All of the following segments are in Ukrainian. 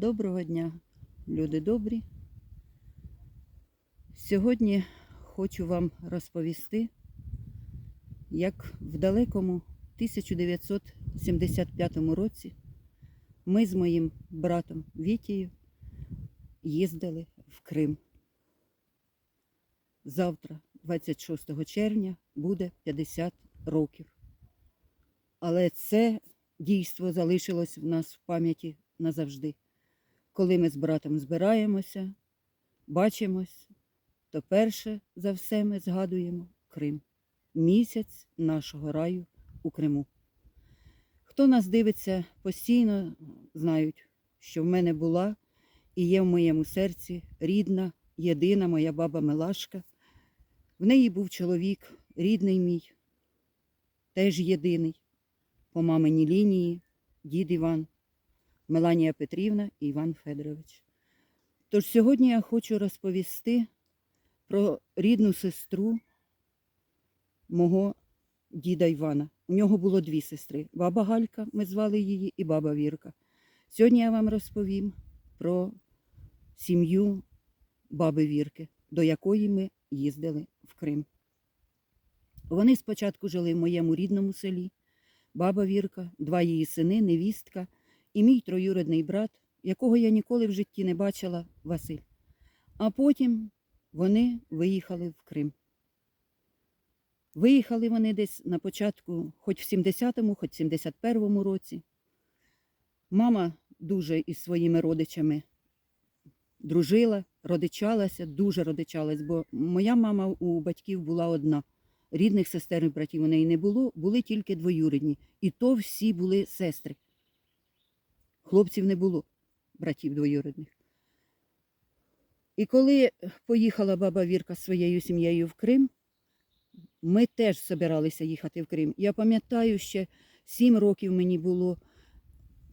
Доброго дня, люди добрі. Сьогодні хочу вам розповісти, як в далекому 1975 році ми з моїм братом Вітією їздили в Крим. Завтра, 26 червня, буде 50 років. Але це дійство залишилось в нас в пам'яті назавжди. Коли ми з братом збираємося, бачимось, то перше за все ми згадуємо Крим. Місяць нашого раю у Криму. Хто нас дивиться постійно, знають, що в мене була і є в моєму серці рідна, єдина моя баба Милашка. В неї був чоловік, рідний мій, теж єдиний, по маминій лінії, дід Іван. Меланія Петрівна і Іван Федорович. Тож сьогодні я хочу розповісти про рідну сестру мого діда Івана. У нього було дві сестри: баба Галька, ми звали її, і баба Вірка. Сьогодні я вам розповім про сім'ю баби Вірки, до якої ми їздили в Крим. Вони спочатку жили в моєму рідному селі. Баба Вірка, два її сини, невістка і мій троюрідний брат, якого я ніколи в житті не бачила, Василь. А потім вони виїхали в Крим. Виїхали вони десь на початку, хоч в 70-му, хоч в 71-му році. Мама дуже із своїми родичами дружила, родичалася, дуже родичалась, бо моя мама у батьків була одна. Рідних сестер і братів у неї не було, були тільки двоюрідні. І то всі були сестри. Хлопців не було, братів двоюрідних. І коли поїхала баба Вірка з своєю сім'єю в Крим, ми теж збиралися їхати в Крим. Я пам'ятаю, ще сім років мені було,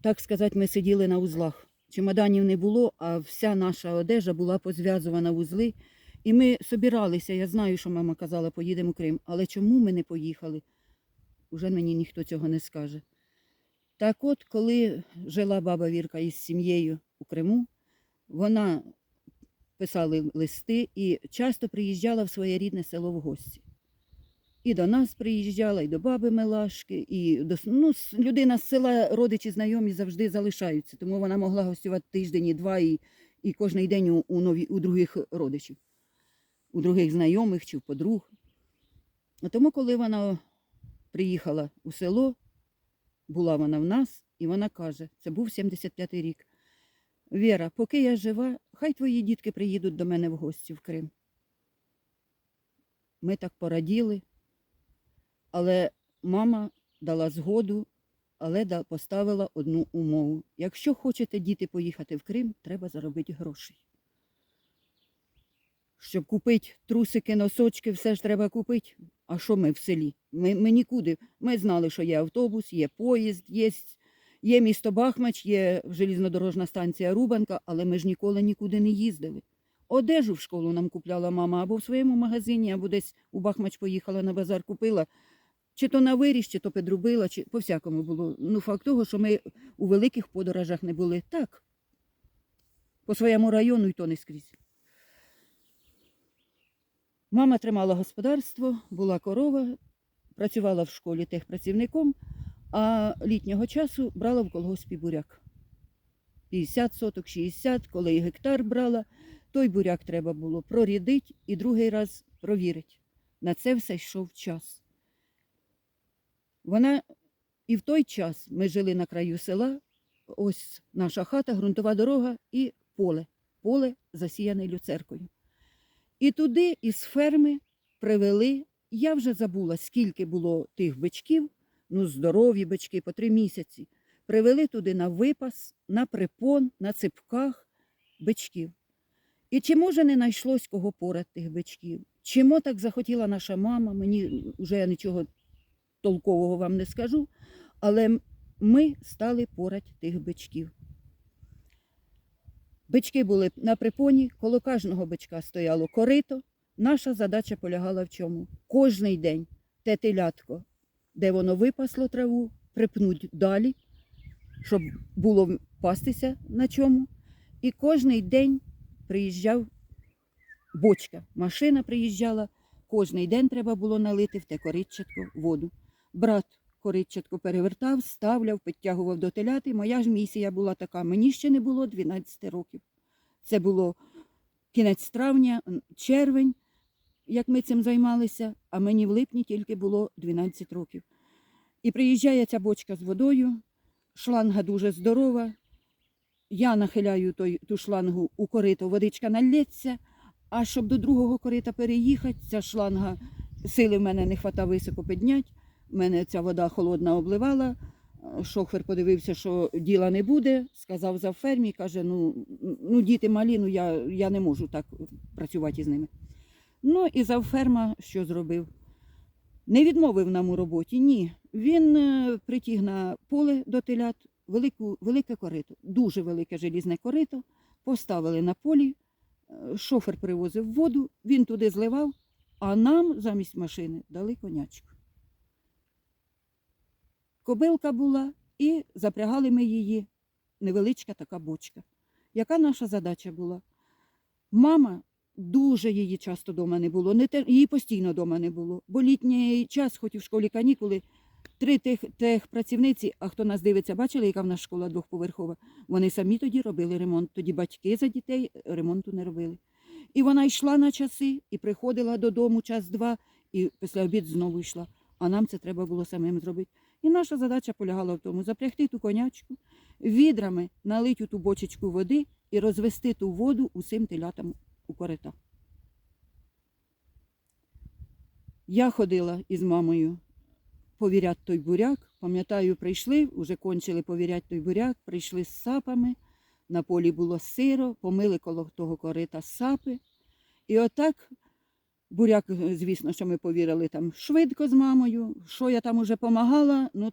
так сказати, ми сиділи на узлах. Чемоданів не було, а вся наша одежа була позв'язувана в узли. І ми собиралися, я знаю, що мама казала, поїдемо в Крим. Але чому ми не поїхали? Уже мені ніхто цього не скаже. Так от, коли жила баба Вірка із сім'єю у Криму, вона писала листи і часто приїжджала в своє рідне село в гості. І до нас приїжджала, і до баби Милашки, і до ну, людина з села, родичі знайомі завжди залишаються, тому вона могла гостювати тиждень і два, і, і кожен день у, у, нові, у других родичів, у других знайомих чи в подруг. Тому, коли вона приїхала у село, була вона в нас, і вона каже, це був 75-й рік. Віра, поки я жива, хай твої дітки приїдуть до мене в гості в Крим. Ми так пораділи, але мама дала згоду, але поставила одну умову. Якщо хочете діти поїхати в Крим, треба заробити грошей. Щоб купити трусики, носочки, все ж треба купити. А що ми в селі? Ми, ми нікуди. Ми знали, що є автобус, є поїзд, є, є місто Бахмач, є желізнодорожна станція Рубанка, але ми ж ніколи нікуди не їздили. Одежу в школу нам купляла мама або в своєму магазині, або десь у Бахмач поїхала на базар, купила. Чи то на виріс, чи то підробила, чи по-всякому було. Ну, факт того, що ми у великих подорожах не були. Так. По своєму району і то не скрізь. Мама тримала господарство, була корова, працювала в школі техпрацівником, а літнього часу брала в колгоспі буряк. 50 соток, 60, коли і гектар брала, той буряк треба було прорідити і другий раз провірити. На це все йшов час. Вона і в той час ми жили на краю села, ось наша хата, ґрунтова дорога і поле. Поле засіяне люцеркою. І туди із ферми привели, я вже забула, скільки було тих бичків, ну здорові бички по три місяці. Привели туди на випас, на припон, на ципках бичків. І чи може не знайшлось кого порад тих бичків? Чому так захотіла наша мама? Мені вже я нічого толкового вам не скажу, але ми стали порать тих бичків. Бички були на припоні, коло кожного бичка стояло корито. Наша задача полягала в чому? Кожний день те телятко, де воно випасло траву, припнуть далі, щоб було пастися на чому. І кожний день приїжджав бочка. Машина приїжджала, кожний день треба було налити в те коритчатко воду. Брат коритчатко перевертав, ставляв, підтягував до теляти. Моя ж місія була така. Мені ще не було 12 років. Це було кінець травня, червень, як ми цим займалися, а мені в липні тільки було 12 років. І приїжджає ця бочка з водою, шланга дуже здорова. Я нахиляю той, ту шлангу у корито, водичка налється, а щоб до другого корита переїхати, ця шланга, сили в мене не хвата високо підняти. Мене ця вода холодна обливала. Е, Шофер подивився, що діла не буде, сказав за фермі, каже: ну, ну діти малі, ну я, я не можу так працювати з ними. Ну і завферма що зробив? Не відмовив нам у роботі, ні. Він е, притяг на поле до телят велику, велике корито, дуже велике желізне корито, поставили на полі, е, шофер привозив воду, він туди зливав, а нам замість машини дали конячку. Кобилка була і запрягали ми її, невеличка така бочка. Яка наша задача була? Мама дуже її часто вдома не було, не те, її постійно вдома не було. Бо літній час, хоч і в школі канікули, три тих, тих працівниці, а хто нас дивиться, бачили, яка в нас школа двохповерхова, вони самі тоді робили ремонт. Тоді батьки за дітей ремонту не робили. І вона йшла на часи і приходила додому час-два, і після обід знову йшла. А нам це треба було самим зробити. І наша задача полягала в тому запрягти ту конячку, відрами налити у ту бочечку води і розвести ту воду усім телятам у корита. Я ходила із мамою повіряти той буряк. Пам'ятаю, прийшли, вже кончили повіряти той буряк, прийшли з сапами. На полі було сиро, помили коло того корита сапи. І отак буряк, звісно, що ми повірили там швидко з мамою. Що я там уже помагала, ну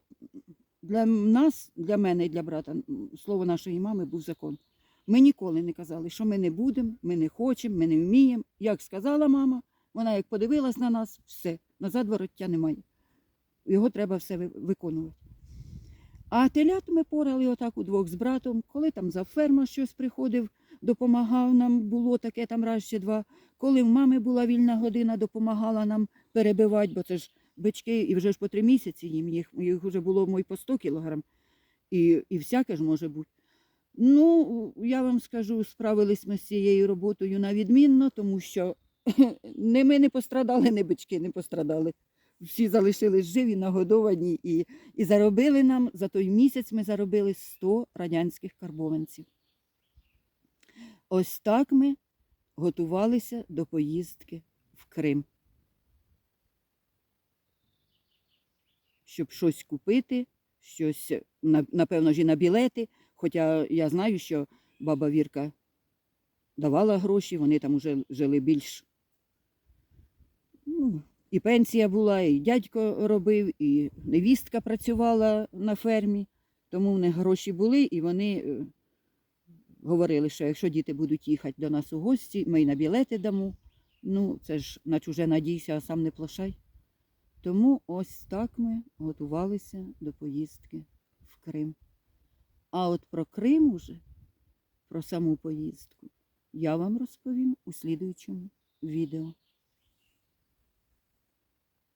для нас, для мене і для брата, слово нашої мами був закон. Ми ніколи не казали, що ми не будемо, ми не хочемо, ми не вміємо. Як сказала мама, вона як подивилась на нас, все, назад вороття немає. Його треба все виконувати. А телят ми порали отак удвох з братом, коли там за ферма щось приходив, допомагав нам, було таке там раз чи два. Коли в мами була вільна година, допомагала нам перебивати, бо це ж бички, і вже ж по три місяці їм їх, їх вже було мой по 100 кілограм. І, і всяке ж може бути. Ну, я вам скажу, справились ми з цією роботою на відмінно, тому що ми не пострадали, не бички не пострадали. Всі залишились живі, нагодовані і, і заробили нам, за той місяць ми заробили 100 радянських карбованців. Ось так ми готувалися до поїздки в Крим. Щоб щось купити, щось, напевно, ж і на білети. Хоча я знаю, що баба Вірка давала гроші, вони там вже жили більш. Ну, і пенсія була, і дядько робив, і невістка працювала на фермі, тому в них гроші були, і вони е, говорили, що якщо діти будуть їхати до нас у гості, ми й на білети дамо. Ну, це ж на чуже надійся, а сам не плашай. Тому ось так ми готувалися до поїздки в Крим. А от про Крим уже, про саму поїздку, я вам розповім у слідуючому відео.